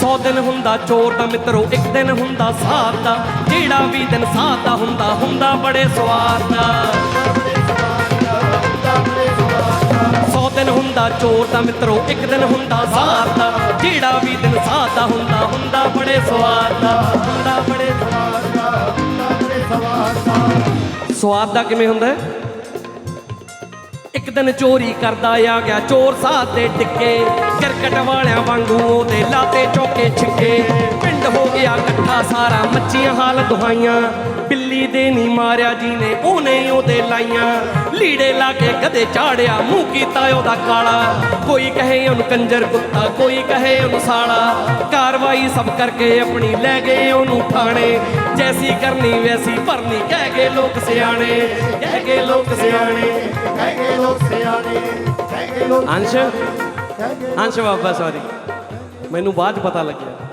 100 ਦਿਨ ਹੁੰਦਾ ਚੋਰ ਦਾ ਮਿੱਤਰੋ, ਇੱਕ ਦਿਨ ਹੁੰਦਾ ਸਾਥ ਦਾ। ਜਿਹੜਾ ਵੀ ਦਿਨ ਸਾਥ ਦਾ ਹੁੰਦਾ ਹੁੰਦਾ ਬੜੇ ਸਵਾਦ ਦਾ। 100 ਦਿਨ ਹੁੰਦਾ ਚੋਰ ਦਾ ਮਿੱਤਰੋ, ਇੱਕ ਦਿਨ ਹੁੰਦਾ ਸਾਥ ਦਾ। ਜਿਹੜਾ ਵੀ ਦਿਨ ਸਾਥ ਦਾ ਹੁੰਦਾ ਹੁੰਦਾ ਬੜੇ ਸਵਾਦ ਦਾ। ਹੁੰਦਾ ਬੜੇ ਸਵਾਦ ਦਾ ਸਵਾਦ ਦਾ। ਕਿਵੇਂ ਹੁੰਦਾ ਇੱਕ ਦਿਨ ਚੋਰੀ ਕਰਦਾ ਆ ਗਿਆ, ਚੋਰ ਸਾਥ ਦੇ ਟਿੱਕੇ, ਕ੍ਰਿਕਟ ਵਾਲਿਆਂ ਵਾਂਗੂ ਉਹਦੇ ਲਾਤੇ ਚੌਕੇ ਛਿੱਕੇ। ਪਿੰਡ ਹੋ ਗਿਆ ਇਕੱਠਾ ਸਾਰਾ ਮੱਚੀਆਂ ਹਾਲ ਦੁਹਾਈਆਂ। ਦੇ ਨਹੀਂ ਮਾਰਿਆ ਜੀ ਨੇ ਉਹਨੇ ਉਹਦੇ ਲਾਈਆਂ। ਲੀੜੇ ਲਾ ਕੇ ਕਦੇ ਚਾੜਿਆ ਮੂੰਹ ਕੀਤਾ ਉਹਦਾ ਕਾਲਾ। ਕੋਈ ਕਹੇ ਉਹਨੂੰ ਕੰਜਰ ਕੁੱਤਾ ਕੋਈ ਕਹੇ ਉਹਨੂੰ ਸਾਲਾ। ਕਾਰਵਾਈ ਸਭ ਕਰਕੇ ਆਪਣੀ ਲੈ ਗਏ ਉਹਨੂੰ ਥਾਣੇ। ਜੈਸੀ ਕਰਨੀ ਵੈਸੀ ਭਰਨੀ ਕਹਿ ਗਏ ਲੋਕ ਸਿਆਣੇ ਕਹਿ ਗਏ ਲੋਕ ਸਿਆਣੇ ਕਹਿ ਗਏ ਲੋਕ ਸਿਆਣੇ ਕਹਿ ਗਏ ਲੋਕ ਅੰਸ਼? ਅੰਸ਼ ਬਾਬਾ ਸੌਰੀ ਮੈਨੂੰ ਬਾਅਦ ਪਤਾ ਲੱਗਿਆ।